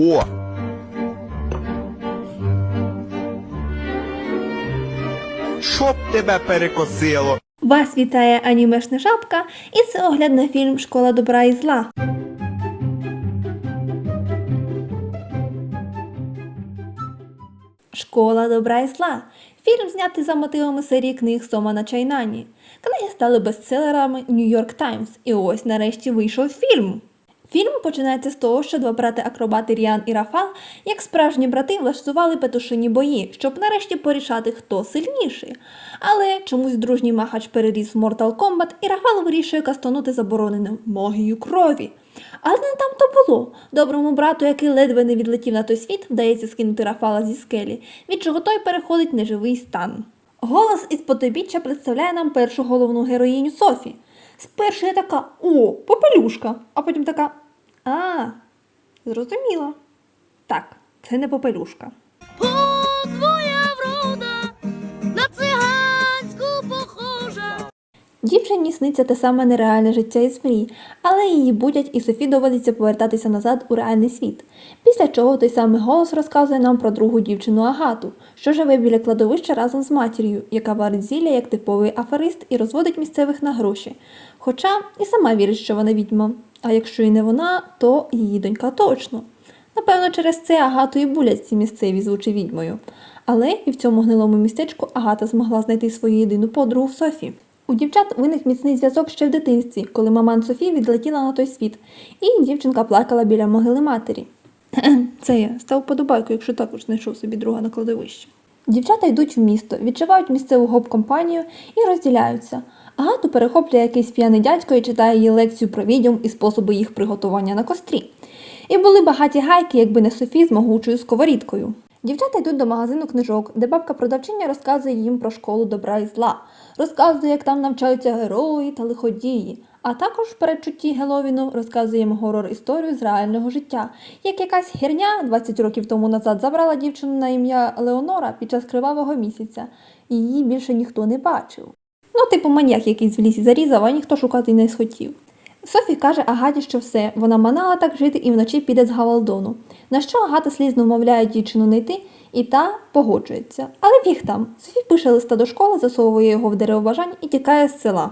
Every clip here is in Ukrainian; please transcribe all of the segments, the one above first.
О! Щоб тебе перекосило. Вас вітає анімешна жабка, і це огляд на фільм Школа добра і зла. Школа добра і зла. Фільм знятий за мотивами серії книг Сомана Чайнані. Книги стали бестселерами York Times, і ось нарешті вийшов фільм. Фільм починається з того, що два брати-акробати Ріан і Рафал, як справжні брати, влаштували петушині бої, щоб нарешті порішати, хто сильніший. Але чомусь дружній махач переріс в Mortal Kombat, і Рафал вирішує кастанути заборонену магію крові. Але не там то було. Доброму брату, який ледве не відлетів на той світ, вдається скинути Рафала зі скелі, від чого той переходить неживий стан. Голос із потойбіччя представляє нам першу головну героїню Софі. Спершу я така о, попелюшка, а потім така а, зрозуміла. Так, це не попелюшка. Дівчині сниться те саме нереальне життя із мрій, але її будять і Софі доводиться повертатися назад у реальний світ. Після чого той самий голос розказує нам про другу дівчину Агату, що живе біля кладовища разом з матір'ю, яка варить зілля як типовий аферист і розводить місцевих на гроші. Хоча і сама вірить, що вона відьма. А якщо і не вона, то її донька точно. Напевно, через це Агату і булять ці місцеві звучи відьмою. Але і в цьому гнилому містечку Агата змогла знайти свою єдину подругу Софі. У дівчат виник міцний зв'язок ще в дитинстві, коли маман Софі відлетіла на той світ, і дівчинка плакала біля могили матері. Це я став подобайку, якщо також знайшов собі друга на кладовищі. Дівчата йдуть в місто, відчувають місцеву гоп-компанію і розділяються. Агату перехоплює якийсь п'яний дядько і читає їй лекцію про відьом і способи їх приготування на кострі. І були багаті гайки, якби не Софі з могучою сковорідкою. Дівчата йдуть до магазину книжок, де бабка продавчиня розказує їм про школу добра і зла, розказує, як там навчаються герої та лиходії. А також в передчутті Геловіну розказує їм горор-історію з реального життя, як якась херня 20 років тому назад забрала дівчину на ім'я Леонора під час кривавого місяця, і її більше ніхто не бачив. Ну, типу маньяк якийсь в лісі зарізав, а ніхто шукати не схотів. Софі каже Агаті, що все, вона манала так жити і вночі піде з Гавалдону. На що Агата слізно вмовляє дівчину не йти, і та погоджується. Але біг там. Софі пише листа до школи, засовує його в дерево бажань і тікає з села.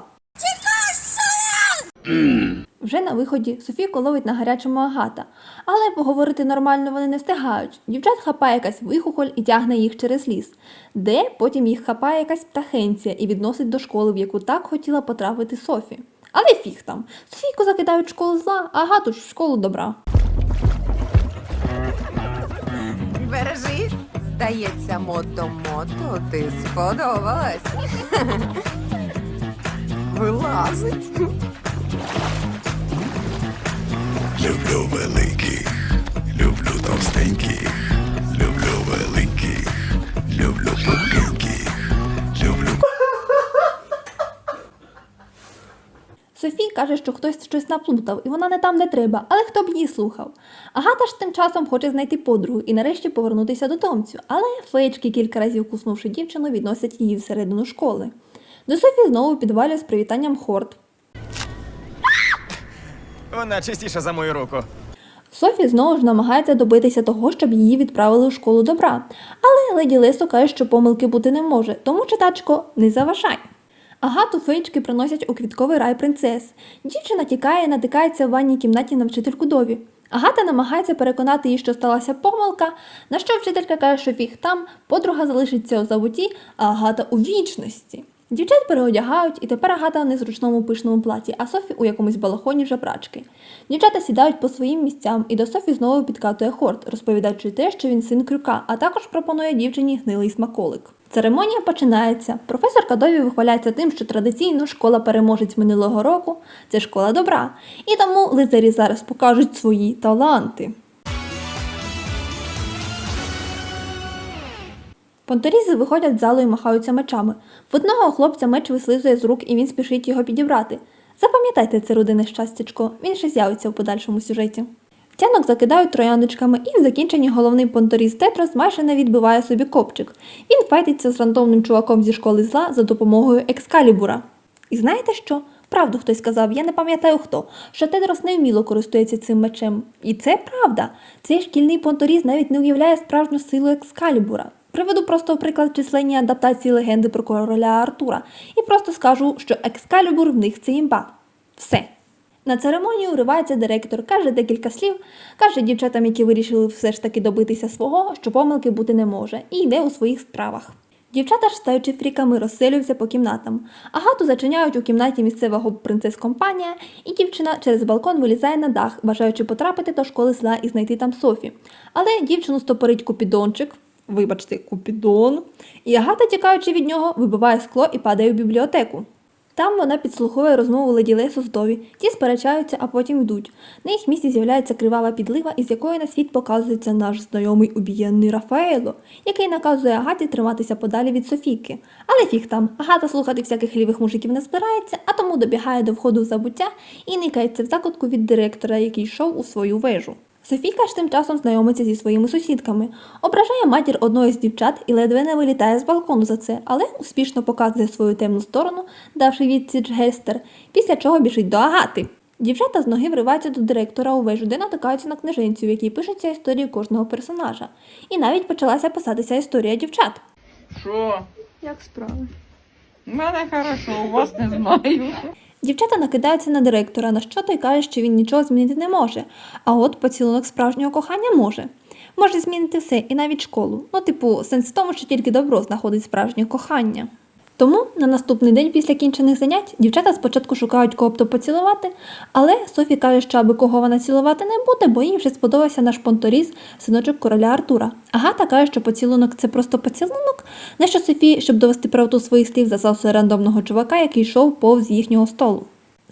Вже на виході Софійку ловить на гарячому Агата, але поговорити нормально вони не встигають. Дівчат хапає якась вихухоль і тягне їх через ліс, де потім їх хапає якась птахенція і відносить до школи, в яку так хотіла потрапити Софі. Але фіг там. Софійку закидають в школу зла, а Агату ж в школу добра. Бережись. Здається, мото-мото, ти сподобалась. Вилазить. Люблю великих, люблю товстеньких, люблю великих, люблю пухеньких, Софій каже, що хтось щось наплутав, і вона не там, де треба, але хто б її слухав. Агата ж тим часом хоче знайти подругу і нарешті повернутися до Томцю, але феєчки, кілька разів куснувши дівчину, відносять її всередину школи. До Софі знову підвалює з привітанням хорд. Вона чистіша за мою руку. Софі знову ж намагається добитися того, щоб її відправили у школу добра. Але леді Лесо каже, що помилки бути не може, тому читачко не заважай. Агату феєчки приносять у квітковий рай принцес. Дівчина тікає і натикається в ванній кімнаті на вчительку Дові. Агата намагається переконати її, що сталася помилка, на що вчителька каже, що фіг там, подруга залишиться у забуті, а Агата у вічності. Дівчат переодягають, і тепер Агата в незручному пишному платі, а Софі у якомусь балахоні жебрачки. Дівчата сідають по своїм місцям, і до Софі знову підкатує хорт, розповідаючи те, що він син крюка, а також пропонує дівчині гнилий смаколик. Церемонія починається. Професор Дові вихваляється тим, що традиційно школа переможець минулого року це школа добра, і тому лицарі зараз покажуть свої таланти. Понторізи виходять з залу і махаються мечами. В одного хлопця меч вислизує з рук і він спішить його підібрати. Запам'ятайте це родинне щастячко, він ще з'явиться в подальшому сюжеті. Тянок закидають трояндочками, і в закінченні головний понторіз Тетрос майже не відбиває собі копчик. Він файтиться з рандомним чуваком зі школи зла за допомогою екскалібура. І знаєте що? Правду хтось сказав, я не пам'ятаю хто, що Тедрос невміло користується цим мечем. І це правда. Цей шкільний понторіз навіть не уявляє справжню силу екскалібура. Приведу просто приклад численні адаптації легенди про короля Артура і просто скажу, що екскалібур в них це імба. Все. На церемонію уривається директор, каже декілька слів, каже дівчатам, які вирішили все ж таки добитися свого, що помилки бути не може, і йде у своїх справах. Дівчата ж, стаючи фріками, розселюються по кімнатам. Агату зачиняють у кімнаті місцевого принцес-компанія, і дівчина через балкон вилізає на дах, бажаючи потрапити до школи зла і знайти там Софі. Але дівчину стопорить купідончик, вибачте, купідон, і Агата, тікаючи від нього, вибиває скло і падає в бібліотеку. Там вона підслуховує розмову леді Лесу з Дові. Ті сперечаються, а потім йдуть. На їх місці з'являється кривава підлива, із якої на світ показується наш знайомий убієнний Рафаело, який наказує Агаті триматися подалі від Софійки. Але фіг там, Агата слухати всяких лівих мужиків не збирається, а тому добігає до входу в забуття і никається в закутку від директора, який йшов у свою вежу. Софійка ж тим часом знайомиться зі своїми сусідками, ображає матір одної з дівчат і ледве не вилітає з балкону за це, але успішно показує свою темну сторону, давши відсіч Гестер, після чого біжить до Агати. Дівчата з ноги вриваються до директора у вежу, де натикаються на книженцю, в якій пишеться історії кожного персонажа. І навіть почалася писатися історія дівчат. Що? Як справи? У мене хорошо, у вас не знаю. Дівчата накидаються на директора, на що той каже, що він нічого змінити не може. А от поцілунок справжнього кохання може. Може змінити все і навіть школу. Ну, типу, сенс в тому, що тільки добро знаходить справжнє кохання. Тому на наступний день після кінчених занять дівчата спочатку шукають кого б то поцілувати, але Софі каже, що аби кого вона цілувати не буде, бо їй вже сподобався наш понторіз, синочок короля Артура. Агата каже, що поцілунок це просто поцілунок, на що Софі, щоб довести правоту своїх слів, засався рандомного чувака, який йшов повз їхнього столу.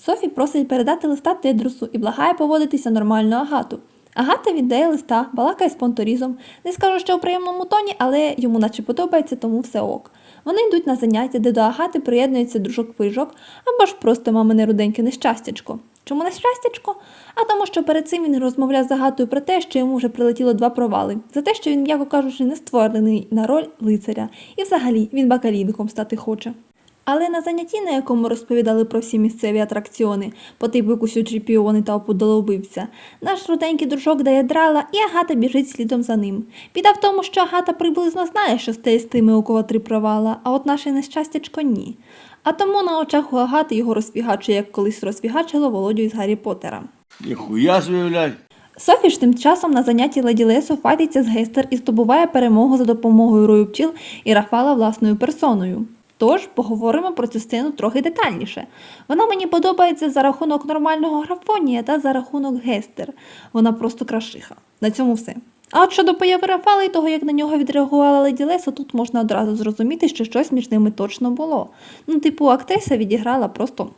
Софі просить передати листа Тедрусу і благає поводитися нормально Агату. Агата віддає листа, балакає з понторізом. Не скажу, що у приємному тоні, але йому наче подобається, тому все ок. Вони йдуть на заняття, де до Агати приєднується дружок пижок або ж просто мамине руденьке нещастячко. Чому нещастячко? А тому, що перед цим він розмовляв з Агатою про те, що йому вже прилетіло два провали, за те, що він, м'яко кажучи, не створений на роль лицаря, і взагалі він бакалійником стати хоче. Але на занятті, на якому розповідали про всі місцеві атракціони, по типу кусючі піони та опудоловивця, наш руденький дружок дає драла, і Агата біжить слідом за ним. Біда в тому, що Агата приблизно знає, що стає з тими, у кого три провала, а от наше нещастячко ні. А тому на очах у Агати його розфігачує, як колись розфігачило Володю із Гаррі Поттера. Ніхуя собі. Софі ж тим часом на занятті леді Лесо файтиться з Гестер і здобуває перемогу за допомогою рою пчіл і Рафала власною персоною. Тож поговоримо про цю сцену трохи детальніше. Вона мені подобається за рахунок нормального графонія та за рахунок Гестер. Вона просто крашиха. На цьому все. А от щодо появи Рафала і того, як на нього відреагувала леді Лесо, тут можна одразу зрозуміти, що щось між ними точно було. Ну, типу, актриса відіграла просто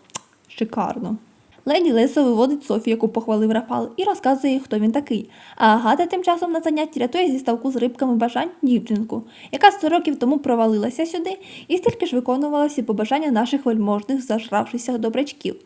шикарно. Леді Лесо виводить Софію, яку похвалив Рафал, і розказує хто він такий. А Агата тим часом на занятті рятує зі ставку з рибками бажань дівчинку, яка 100 років тому провалилася сюди і стільки ж виконувала всі побажання наших вельможних зажравшихся добрячків.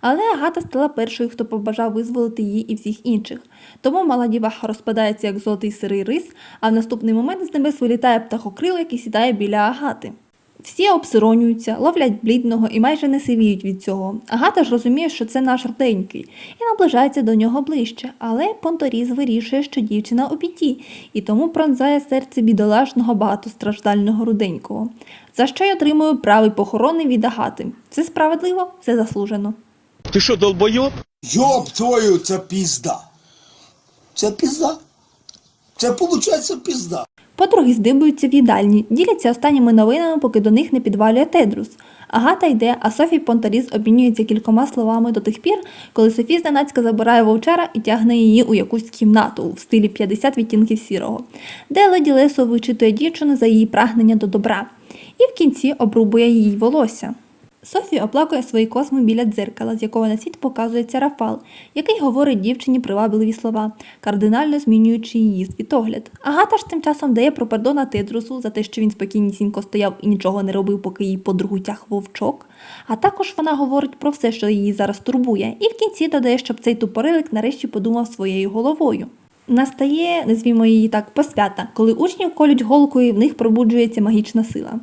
Але Агата стала першою, хто побажав визволити її і всіх інших. Тому мала діваха розпадається як золотий сирий рис, а в наступний момент з небес вилітає птахокрил, який сідає біля Агати. Всі обсиронюються, ловлять блідного і майже не сивіють від цього. Агата ж розуміє, що це наш руденький, і наближається до нього ближче. Але Понторіз вирішує, що дівчина у біді, і тому пронзає серце бідолашного багатостраждального руденького, за що й отримує правий похоронний від Агати. Це справедливо, це заслужено. Ти що, долбойоб? Йоп твою, це пізда. Це пізда. Це виходить пізда. Подруги здибуються в їдальні, діляться останніми новинами, поки до них не підвалює Тедрус. Агата йде, а Софі Понтаріз обмінюється кількома словами до тих пір, коли Софі зненацька забирає вовчара і тягне її у якусь кімнату в стилі 50 відтінків сірого, де леді Лесо вичитує дівчину за її прагнення до добра, і в кінці обрубує їй волосся. Софі оплакує свої косми біля дзеркала, з якого на світ показується Рафал, який говорить дівчині привабливі слова, кардинально змінюючи її світогляд. Агата ж тим часом дає про пардона Тедрусу за те, що він спокійнісінько стояв і нічого не робив, поки її подругу тяг вовчок. А також вона говорить про все, що її зараз турбує, і в кінці додає, щоб цей тупорилик нарешті подумав своєю головою. Настає, назвімо її так, посвята, коли учнів колють голкою і в них пробуджується магічна сила.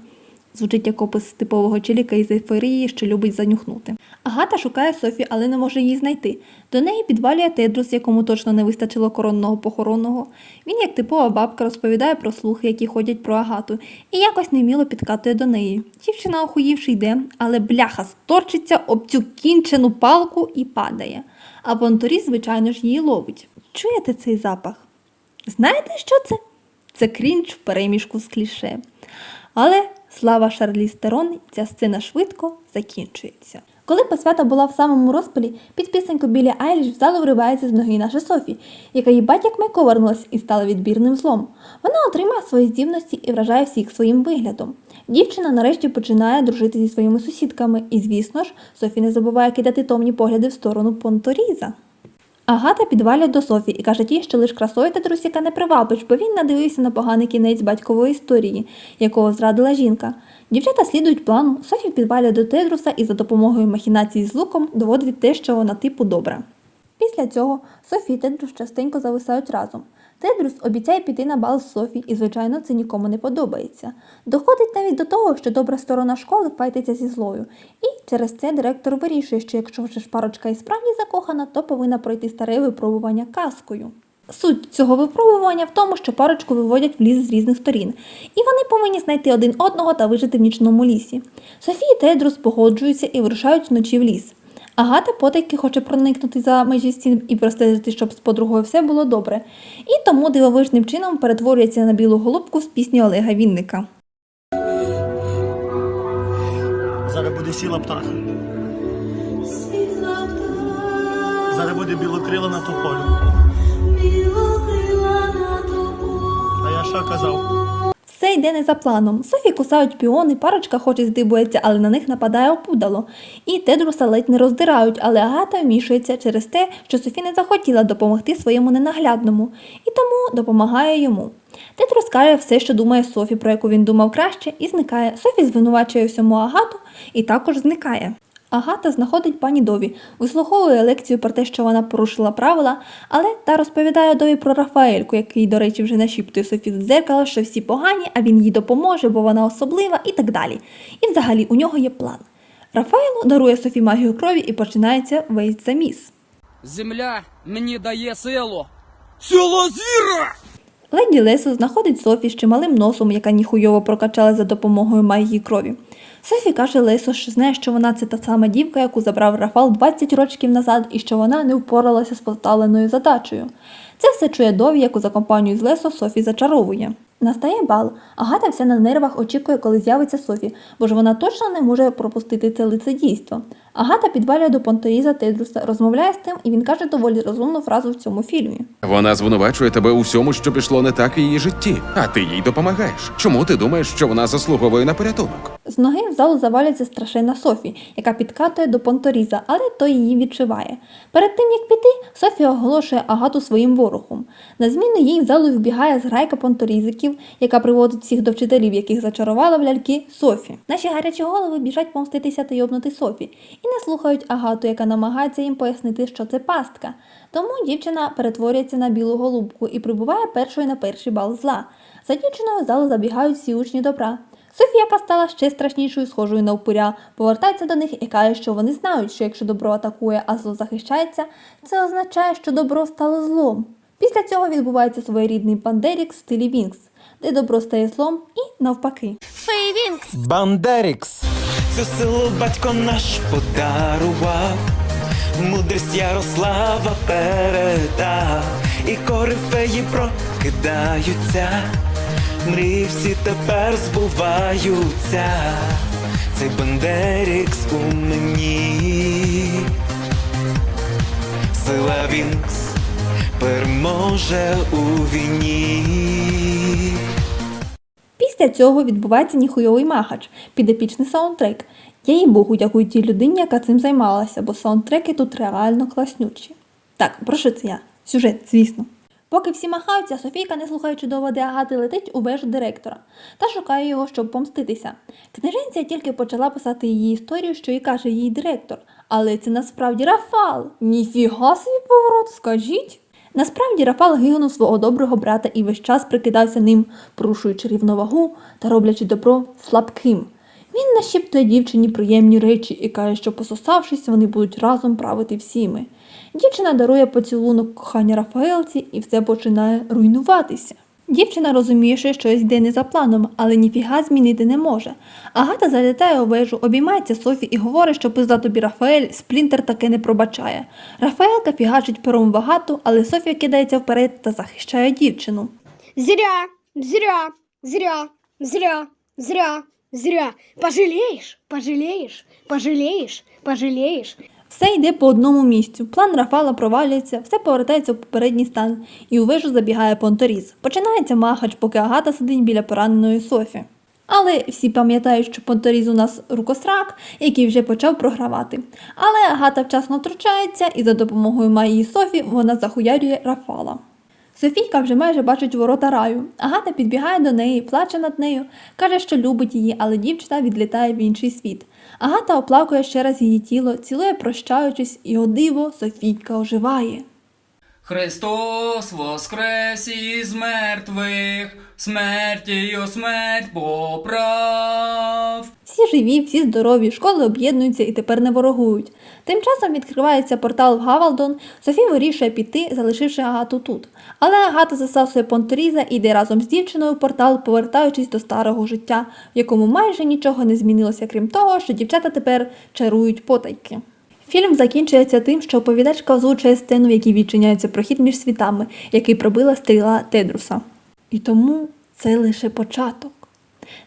Звучить як опис типового чоліка із ейфорії, що любить занюхнути. Агата шукає Софі, але не може її знайти. До неї підвалює Тедрус, якому точно не вистачило коронного похоронного. Він, як типова бабка, розповідає про слухи, які ходять про Агату, і якось невміло підкатує до неї. Дівчина, охуївши, йде, але бляха сторчиться об цю кінчену палку і падає. А Понторіс, звичайно ж, її ловить. Чуєте цей запах? Знаєте, що це? Це крінж в переміжку з кліше. Але слава Шарлі Стерон, ця сцена швидко закінчується. Коли посвята була в самому розпалі, під пісеньку Білі Айліш в залу вривається з ноги наша Софі, яка їбать як майко вернулась і стала відбірним злом. Вона отримає свої здібності і вражає всіх своїм виглядом. Дівчина нарешті починає дружити зі своїми сусідками, і, звісно ж, Софі не забуває кидати томні погляди в сторону Понторіза. Агата підвалює до Софі і каже тій, що лиш красою та трусіка не привабиш, бо він надивився на поганий кінець батькової історії, якого зрадила жінка. Дівчата слідують плану, Софі підвалює до Тедруса і за допомогою махінації з луком доводить те, що вона типу добра. Після цього Софі і Тедрус частенько зависають разом. Тедрус обіцяє піти на бал з Софі, і, звичайно, це нікому не подобається. Доходить навіть до того, що добра сторона школи файтиться зі злою. І через це директор вирішує, що якщо вже ж парочка і справді закохана, то повинна пройти старе випробування казкою. Суть цього випробування в тому, що парочку виводять в ліс з різних сторін, і вони повинні знайти один одного та вижити в нічному лісі. Софія і Тедрус погоджуються і вирушають вночі в ліс. Агата потайки хоче проникнути за межі стін і простежити, щоб з подругою все було добре. І тому дивовижним чином перетворюється на білу голубку з пісні Олега Вінника. Зараз буде сіла птаха. Зараз буде білокрила на тополю. А я що казав? Все йде не за планом. Софі кусають піони, парочка хоч і здибується, але на них нападає опудало. І Тедруса ледь не роздирають, але Агата вмішується через те, що Софі не захотіла допомогти своєму ненаглядному, і тому допомагає йому. Тедрус каже все, що думає Софі, про яку він думав краще, і зникає. Софі звинувачує всьому Агату і також зникає. Агата знаходить пані Дові, вислуховує лекцію про те, що вона порушила правила, але та розповідає Дові про Рафаельку, який, до речі, вже нашіптує Софі з дзеркала, що всі погані, а він їй допоможе, бо вона особлива і так далі. І взагалі у нього є план. Рафаелу дарує Софі магію крові і починається весь заміс. Земля мені дає силу. Леді Лесо знаходить Софі з чималим носом, яка ніхуйово прокачала за допомогою магії крові. Софі каже Лисо, що знає, що вона це та сама дівка, яку забрав Рафал 20 років назад, і що вона не впоралася з поставленою задачею. Це все чує Дові, яку за компанію з Лесо Софі зачаровує. Настає бал. Агата вся на нервах очікує, коли з'явиться Софі, бо ж вона точно не може пропустити це лицедійство. Агата підвалює до Понторіза Тедруса, розмовляє з тим, і він каже доволі розумну фразу в цьому фільмі. Вона звинувачує тебе у всьому, що пішло не так в її житті, а ти їй допомагаєш. Чому ти думаєш, що вона заслуговує на порятунок? З ноги в залу завалюється страшенна Софі, яка підкатує до Понторіза, але той її відчуває. Перед тим як піти, Софія оголошує Агату своїм ворогом. На зміну їй в залу вбігає зграйка понторізиків, яка приводить всіх до вчителів, яких зачарувала в ляльки Софі. Наші гарячі голови біжать помститися та йобнути Софі і не слухають Агату, яка намагається їм пояснити, що це пастка. Тому дівчина перетворюється на білу голубку і прибуває першою на перший бал зла. За дівчиною залу забігають всі учні добра. Софія, яка стала ще страшнішою, схожою на упиря, повертається до них і каже, що вони знають, що якщо добро атакує, а зло захищається, це означає, що добро стало злом. Після цього відбувається своєрідний пандерік в стилі Вінкс, де добро стає злом і навпаки. Фейвінкс. Бандерікс. Цю силу батько наш подарував, мудрість Ярослава передав, і корифеї прокидаються, мрії всі тепер збуваються. Цей Бандерікс у мені, сила Вінкс переможе у війні. Після цього відбувається ніхуйовий махач під епічний саундтрек. Я їй Богу дякую тій людині, яка цим займалася, бо саундтреки тут реально класнючі. Так, про що це я? Сюжет, звісно. Поки всі махаються, Софійка, не слухаючи доводи Агати, летить у вежу директора та шукає його, щоб помститися. Книженця тільки почала писати її історію, що і каже їй директор. Але це насправді Рафал. Ніфіга собі поворот, скажіть. Насправді Рафал гигнув свого доброго брата і весь час прикидався ним, порушуючи рівновагу та роблячи добро слабким. Він нашіптує дівчині приємні речі і каже, що пососавшись, вони будуть разом правити всіми. Дівчина дарує поцілунок кохання Рафаелці і все починає руйнуватися. Дівчина розуміє, що щось йде не за планом, але ніфіга змінити не може. Агата залітає у вежу, обіймається Софі і говорить, що пизда тобі Рафаель, сплінтер таки не пробачає. Рафаелка фігачить пером в але Софія кидається вперед та захищає дівчину. Зря, зря, зря, зря, зря, зря. Пожалеешь, пожалеешь, пожалеешь, пожалеешь. Все йде по одному місцю. План Рафала провалюється, все повертається в попередній стан, і у вежу забігає Понторіз. Починається махач, поки Агата сидить біля пораненої Софі. Але всі пам'ятають, що Понторіз у нас рукосрак, який вже почав програвати. Але Агата вчасно втручається, і за допомогою Майї Софі вона захуярює Рафала. Софійка вже майже бачить ворота раю. Агата підбігає до неї, плаче над нею, каже, що любить її, але дівчина відлітає в інший світ. Агата оплакує ще раз її тіло, цілує прощаючись, і о диво Софійка оживає. Христос воскрес із мертвих, смертію смерть поправ. Всі живі, всі здорові, школи об'єднуються і тепер не ворогують. Тим часом відкривається портал в Гавалдон. Софі вирішує піти, залишивши Агату тут. Але Агата засасує Понторіза і йде разом з дівчиною в портал, повертаючись до старого життя, в якому майже нічого не змінилося, крім того, що дівчата тепер чарують потайки. Фільм закінчується тим, що оповідачка озвучує сцену, в якій відчиняється прохід між світами, який пробила стріла Тедруса. І тому це лише початок.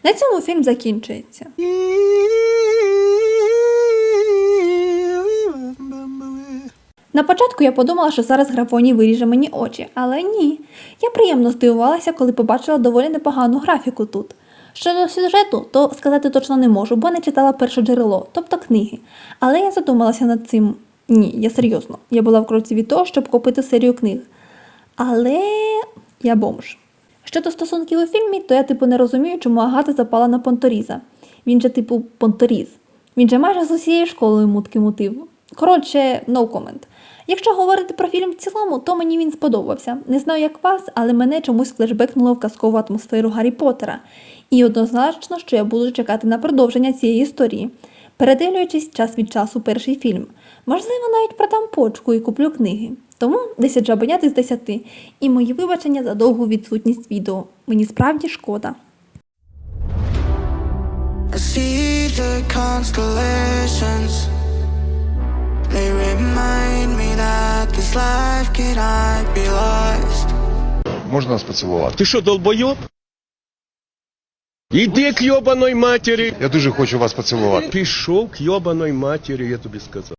На цьому фільм закінчується. На початку я подумала, що зараз графоні виріже мені очі, але ні. Я приємно здивувалася, коли побачила доволі непогану графіку тут. Щодо сюжету, то сказати точно не можу, бо не читала перше джерело, тобто книги. Але я задумалася над цим. Ні, я серйозно. Я була в кроці від того, щоб купити серію книг. Але я бомж. Щодо стосунків у фільмі, то я типу не розумію, чому Агата запала на Понторіза. Він же, типу, Понторіз. Він же майже з усією школою мутки мутив. Коротше, no comment. Якщо говорити про фільм в цілому, то мені він сподобався. Не знаю, як вас, але мене чомусь флешбекнуло в казкову атмосферу Гаррі Поттера. І однозначно, що я буду чекати на продовження цієї історії, передивлюючись час від часу перший фільм. Можливо, навіть продам почку і куплю книги. Тому 10 жабенят із 10. І мої вибачення за довгу відсутність відео. Мені справді шкода. see the constellations. They remind me that this life cannot be lost. Можна вас поцілувати? Ти що, долбойоб? Іди к йобаної матері. Я дуже хочу вас поцілувати. Пішов к йобаної матері, я тобі сказав.